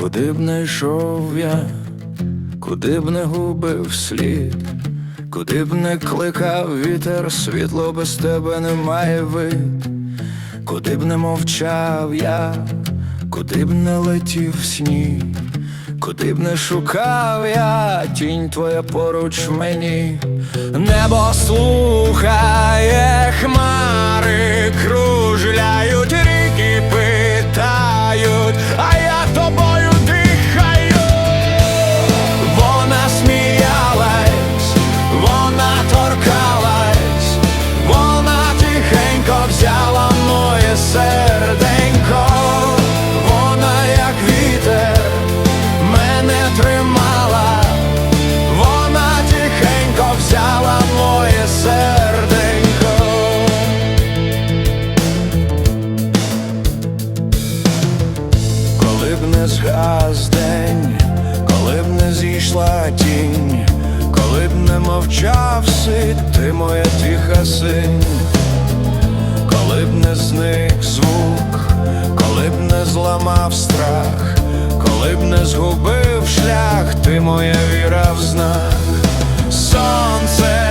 Куди б не йшов я, куди б не губив слід, куди б не кликав вітер, світло без тебе немає вид, куди б не мовчав я, куди б не летів сніг, куди б не шукав я, тінь твоя поруч мені, небо слухає хмари, кружляють серденько, вона як вітер мене тримала, вона тихенько взяла моє серденько. Коли б не згас день, коли б не зійшла тінь, коли б не мовчав сид, ти моя тиха синь, б не зник звук, коли б не зламав страх, коли б не згубив шлях, ти моя віра в знак, сонце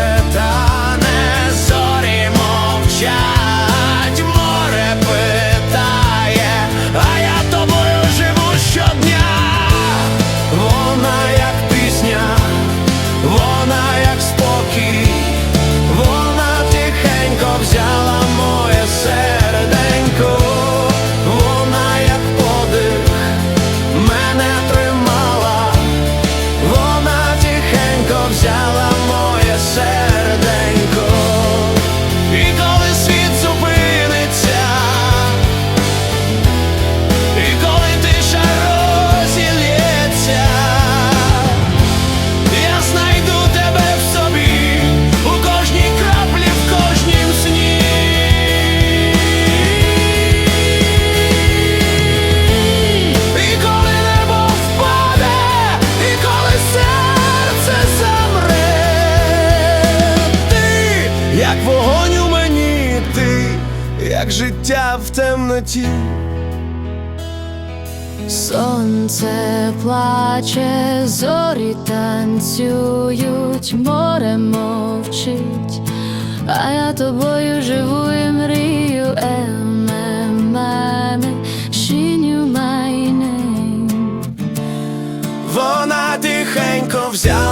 як життя в темноті. Сонце плаче, зорі танцюють, море мовчить, а я тобою живу і мрію, knew my name. Вона тихенько взяла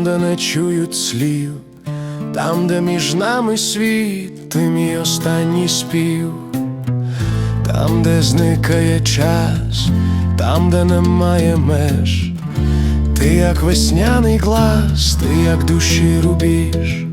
там, де не чують слів, там, де між нами світ, ти мій останній спів, там, де зникає час, там, де немає меж, ти як весняний глас, ти як душі рубіж.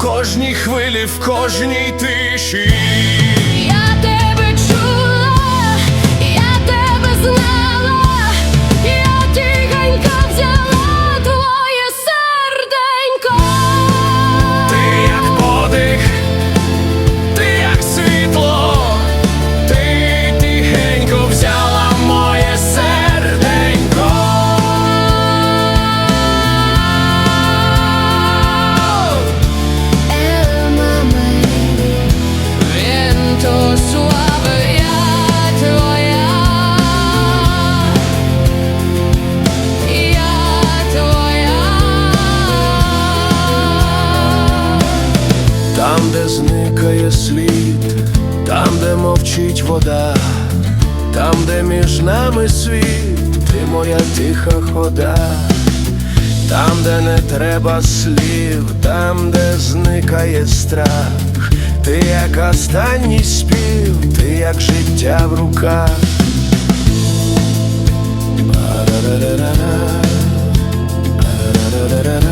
Кожній хвилі, в кожній тиші. Я тебе зникає слід, там, де мовчить вода, там, де між нами світ, ти моя тиха хода, там, де не треба слів, там, де зникає страх, ти як останній спів, ти як життя в руках. Ра-ра-ра-ра-ра. Ра-ра-ра-ра-ра.